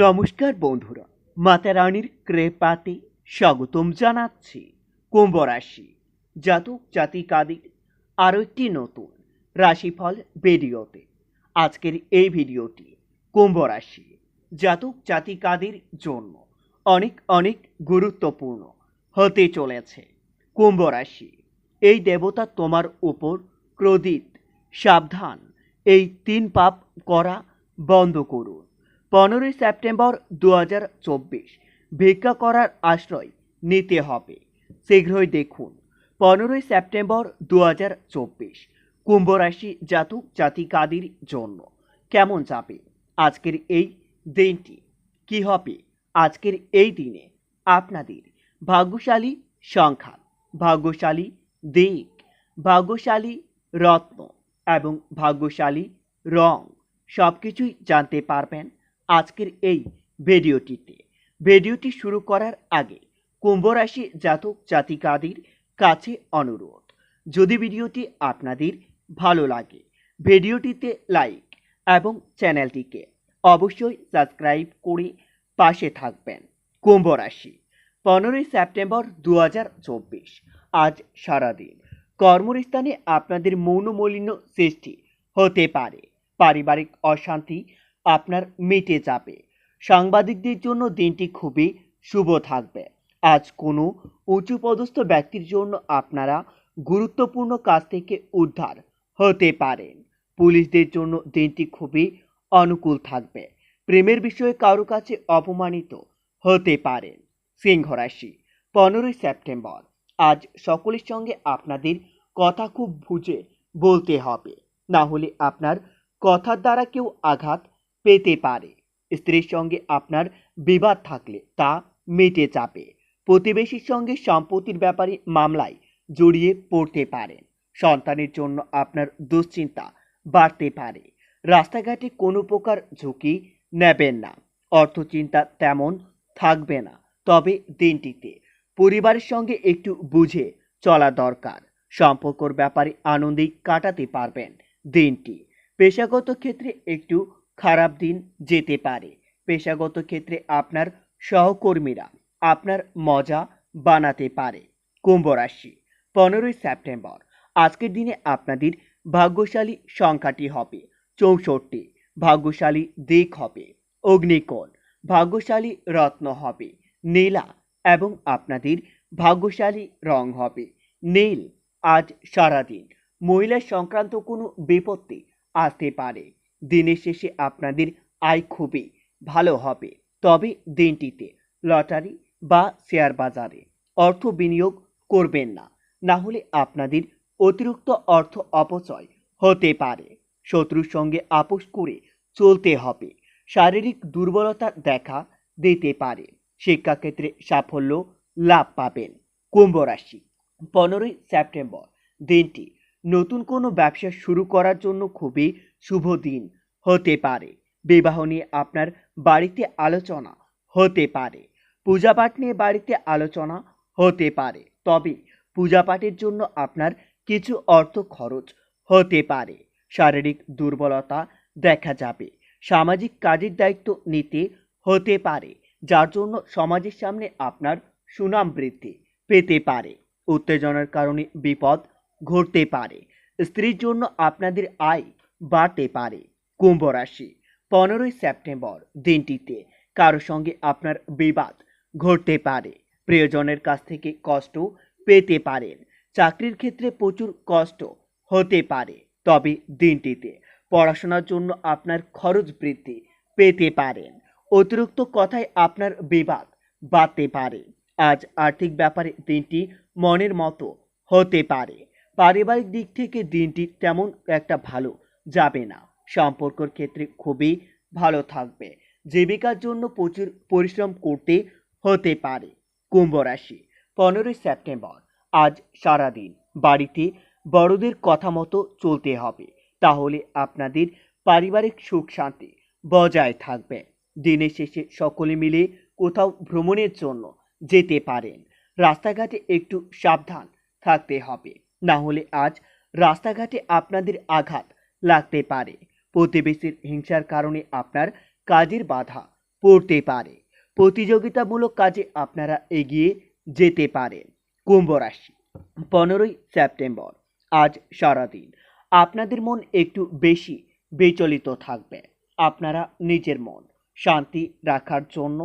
নমস্কার বন্ধুরা, মাতা রানীর কৃপাতে স্বাগতম জানাচ্ছি কুম্ভ রাশি জাতক জাতিকাদের আরও একটি নতুন রাশিফল ভিডিওতে। আজকের এই ভিডিওটি কুম্ভ রাশি জাতক জাতিকাদের জন্য অনেক অনেক গুরুত্বপূর্ণ হতে চলেছে। কুম্ভ রাশি, এই দেবতা তোমার উপর ক্রোধিত, সাবধান, এই তিন পাপ করা বন্ধ করুন। পনেরোই সেপ্টেম্বর দু হাজার চব্বিশ। ভিক্ষা করার আশ্রয় নিতে হবে। শীঘ্রই দেখুন, পনেরোই সেপ্টেম্বর দু হাজার চব্বিশ, কুম্ভ রাশি জাতক জাতিকাদের জন্য কেমন যাবে? আজকের এই দিনটি কি হবে? আজকের এই দিনে আপনাদের ভাগ্যশালী সংখ্যা, ভাগ্যশালী দিক, ভাগ্যশালী রত্ন এবং ভাগ্যশালী রং সব কিছুই জানতে পারবেন। আজকের এই ভিডিওটিতে। ভিডিওটি শুরু করার আগে কুম্ভ রাশি জাতক জাতিকাদের কাছে অনুরোধ, যদি ভিডিওটি আপনাদের ভালো লাগে, ভিডিওটিতে লাইক এবং চ্যানেলটিকে অবশ্যই সাবস্ক্রাইব করে পাশে থাকবেন কুম্ভ রাশি পনেরোই সেপ্টেম্বর দু হাজার চব্বিশ, আজ সারাদিন। কর্মস্থানে আপনাদের মৌনমলিন্য সৃষ্টি হতে পারে, পারিবারিক অশান্তি আপনার মিটে যাবে। সাংবাদিকদের জন্য দিনটি খুবই শুভ থাকবে। আজ কোনো উঁচু পদস্থ ব্যক্তির জন্য আপনারা গুরুত্বপূর্ণ কাজ থেকে উদ্ধার হতে পারেন। পুলিশদের জন্য দিনটি খুবই অনুকূল থাকবে। প্রেমের বিষয়ে কারও কাছে অপমানিত হতে পারেন। সিংহ রাশি, পনেরোই সেপ্টেম্বর। আজ সকলের সঙ্গে আপনাদের কথা খুব বুঝে বলতে হবে। না হলে আপনার কথার দ্বারা কেউ আঘাত পেতে পারে। স্ত্রীর সঙ্গে আপনার বিবাদ থাকলে তা মিটে চাপে প্রতিবেশীর সঙ্গে সম্পত্তির ব্যাপারে মামলায় জড়িয়ে পড়তে পারেন। সন্তানের জন্য আপনার দুশ্চিন্তা বাড়তে পারে। রাস্তাঘাটে কোনো প্রকার ঝুঁকি নেবেন না। অর্থচিন্তা তেমন থাকবে না। তবে দিনটিতে পরিবারের সঙ্গে একটু বুঝে চলা দরকার। সম্পর্কর ব্যাপারে আনন্দেই কাটাতে পারবেন দিনটি। পেশাগত ক্ষেত্রে একটু খারাপ দিন যেতে পারে। পেশাগত ক্ষেত্রে আপনার সহকর্মীরা আপনার মজা বানাতে পারে। কুম্ভ রাশি, পনেরোই সেপ্টেম্বর। আজকের দিনে আপনাদের ভাগ্যশালী সংখ্যাটি হবে চৌষট্টি, ভাগ্যশালী দিক হবে অগ্নিকোণ, ভাগ্যশালী রত্ন হবে নীলা এবং আপনাদের ভাগ্যশালী রং হবে নীল। আজ সারাদিন মহিলা সংক্রান্ত কোনো বিপত্তি আসতে পারে। দিনের শেষে আপনাদের আয় খুবই ভালো হবে। তবে দিনটিতে লটারি বা শেয়ার বাজারে অর্থ বিনিয়োগ করবেন না। না হলে আপনাদের অতিরিক্ত অর্থ অপচয় হতে পারে। শত্রুর সঙ্গে আপোষ করে চলতে হবে। শারীরিক দুর্বলতা দেখা দিতে পারে। শিক্ষাক্ষেত্রে সাফল্য লাভ পাবেন কুম্ভ রাশি। পনেরোই সেপ্টেম্বর। দিনটি নতুন কোনো ব্যবসা শুরু করার জন্য খুবই শুভ দিন। হতে পারে। বিবাহ নিয়ে আপনার বাড়িতে আলোচনা হতে পারে। পূজাপাঠ নিয়ে বাড়িতে আলোচনা হতে পারে। তবে পূজাপাঠের জন্য আপনার কিছু অর্থ খরচ হতে পারে। শারীরিক দুর্বলতা দেখা যাবে। সামাজিক কাজের দায়িত্ব নিতে হতে পারে, যার জন্য সমাজের সামনে আপনার সুনাম বৃদ্ধি পেতে পারে। উত্তেজনার কারণে বিপদ ঘটতে পারে। স্ত্রীর জন্য আপনাদের আয় বাড়তে পারে। কুম্ভ রাশি, পনেরোই সেপ্টেম্বর দিনটিতে কারও সঙ্গে আপনার বিবাদ ঘটতে পারে। প্রিয়জনের কাছ থেকে কষ্ট পেতে পারেন। চাকরির ক্ষেত্রে প্রচুর কষ্ট হতে পারে। তবে দিনটিতে পড়াশোনার জন্য আপনার খরচ বৃদ্ধি পেতে পারেন। অতিরিক্ত কথায় আপনার বিবাদ বাড়তে পারে। আজ আর্থিক ব্যাপারে দিনটি মনের মতো হতে পারে। পারিবারিক দিক থেকে দিনটি তেমন একটা ভালো যাবে না। সম্পর্কর ক্ষেত্রে খুবই ভালো থাকবে। জীবিকার জন্য প্রচুর পরিশ্রম করতে হতে পারে। কুম্ভ রাশি, পনেরোই সেপ্টেম্বর, আজ সারাদিন বাড়িতে বড়দের কথা মতো চলতে হবে। তাহলে আপনাদের পারিবারিক সুখ শান্তি বজায় থাকবে। দিনের শেষে সকলে মিলে কোথাও ভ্রমণের জন্য যেতে পারেন। রাস্তাঘাটে একটু সাবধান থাকতে হবে। না হলে আজ রাস্তাঘাটে আপনাদের আঘাত লাগতে পারে। প্রতিবেশীর হিংসার কারণে আপনার কাজের বাধা পড়তে পারে। প্রতিযোগিতামূলক কাজে আপনারা এগিয়ে যেতে পারেন। কুম্ভ রাশি, পনেরোই সেপ্টেম্বর, আজ সারাদিন। আপনাদের মন একটু বেশি বিচলিত থাকবে। আপনারা নিজের মন শান্তি রাখার জন্য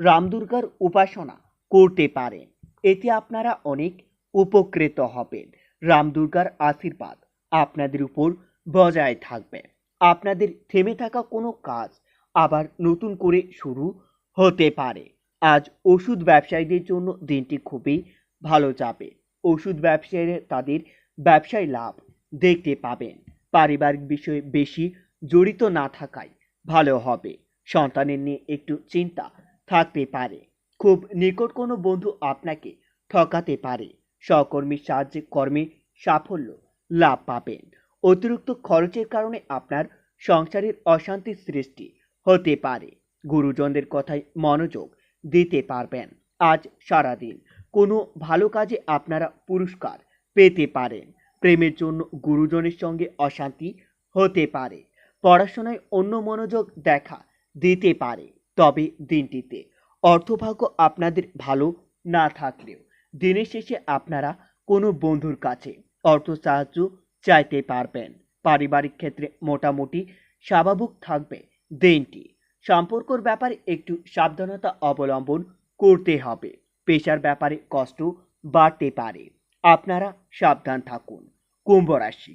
রামদুর্গার উপাসনা করতে পারেন। এতে আপনারা অনেক উপকৃত হবেন। রামদুর্গার আশীর্বাদ আপনাদের উপর বজায় থাকবে। আপনাদের থেমে থাকা কোনো কাজ আবার নতুন করে শুরু হতে পারে। আজ ওষুধ ব্যবসায়ীদের জন্য দিনটি খুবই ভালো যাবে। ওষুধ ব্যবসায়ীরা তাদের ব্যবসায় লাভ দেখতে পাবেন। পারিবারিক বিষয়ে বেশি জড়িত না থাকায় ভালো হবে। সন্তানের নিয়ে একটু চিন্তা থাকতে পারে। খুব নিকট কোনো বন্ধু আপনাকে ঠকাতে পারে। সহকর্মীর সাহায্যে কর্মে সাফল্য লাভ পাবেন। অতিরিক্ত খরচের কারণে আপনার সংসারের অশান্তির সৃষ্টি হতে পারে। গুরুজনদের কথায় মনোযোগ দিতে পারবেন। আজ সারাদিন কোনো ভালো কাজে আপনারা পুরস্কার পেতে পারেন। প্রেমের জন্য গুরুজনের সঙ্গে অশান্তি হতে পারে। পড়াশোনায় অন্য মনোযোগ দেখা দিতে পারে। তবে দিনটিতে অর্থভাগ্য আপনাদের ভালো না থাকলেও দিনের শেষে আপনারা কোনো বন্ধুর কাছে অর্থ সাহায্য চাইতে পারবেন। পারিবারিক ক্ষেত্রে মোটামুটি স্বাভাবিক থাকবে দিনটি। সম্পর্কর ব্যাপারে একটু সাবধানতা অবলম্বন করতে হবে। পেশার ব্যাপারে কষ্ট বাড়তে পারে। আপনারা সাবধান থাকুন। কুম্ভ রাশি।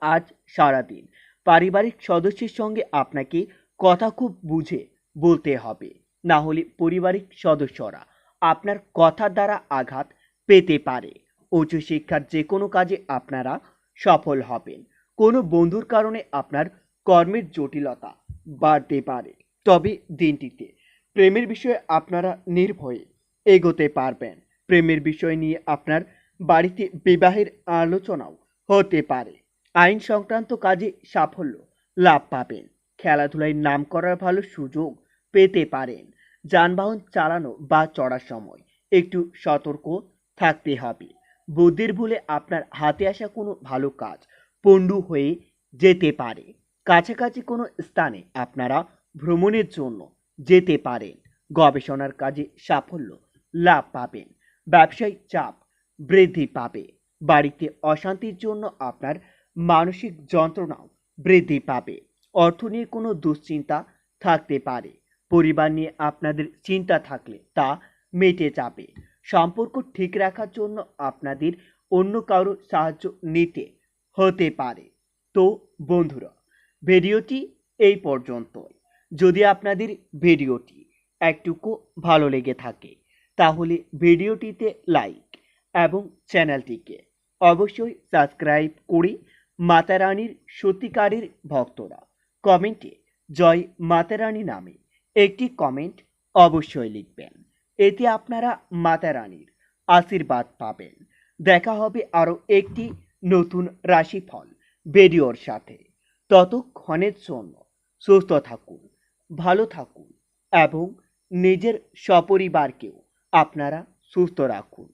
আজ সারাদিন পারিবারিক সদস্যের সঙ্গে আপনাকে কথা খুব বুঝে বলতে হবে। না হলে পারিবারিক সদস্যরা আপনার কথার দ্বারা আঘাত পেতে পারে। উচ্চশিক্ষার যে কোনো কাজে আপনারা সফল হবেন। কোনো বন্ধুর কারণে আপনার কর্মের জটিলতা বাড়তে পারে। তবে দিনটিতে প্রেমের বিষয়ে আপনারা নির্ভয়ে এগোতে পারবেন। প্রেমের বিষয় নিয়ে আপনার বাড়িতে বিবাহের আলোচনাও হতে পারে। আইন সংক্রান্ত কাজে সাফল্য লাভ পাবেন। খেলাধুলায় নাম করার ভালো সুযোগ পেতে পারেন। যানবাহন চালানো বা চড়ার সময় একটু সতর্ক থাকতে হবে। বুদ্ধির ভুলে আপনার হাতে আসা কোনো ভালো কাজ পণ্ডু হয়ে যেতে পারে। কাছাকাছি কোনো স্থানে আপনারা ভ্রমণের জন্য যেতে পারেন। গবেষণার কাজে সাফল্য লাভ পাবেন। ব্যবসায়িক চাপ বৃদ্ধি পাবে। বাড়িতে অশান্তির জন্য আপনার মানসিক যন্ত্রণাও বৃদ্ধি পাবে। অর্থ নিয়ে কোনো দুশ্চিন্তা থাকতে পারে। পরিবার নিয়ে আপনাদের চিন্তা থাকলে তা মেটে যাবে। সম্পর্ক ঠিক রাখার জন্য আপনাদের অন্য কারও সাহায্য নিতে হতে পারে। তো বন্ধুরা, ভিডিওটি এই পর্যন্তই। যদি আপনাদের ভিডিওটি একটুকু ভালো লেগে থাকে, তাহলে ভিডিওটিতে লাইক এবং চ্যানেলটিকে অবশ্যই সাবস্ক্রাইব করে মাতারানীর সত্যিকারের ভক্তরা কমেন্টে জয় মাতারানী নামে একটি কমেন্ট অবশ্যই লিখবেন। এতে আপনারা মাতা রানীর আশীর্বাদ পাবেন। দেখা হবে আরও একটি নতুন রাশিফল ভিডিওর সাথে। ততক্ষণের জন্য সুস্থ থাকুন, ভালো থাকুন এবং নিজের সপরিবারকেও আপনারা সুস্থ রাখুন।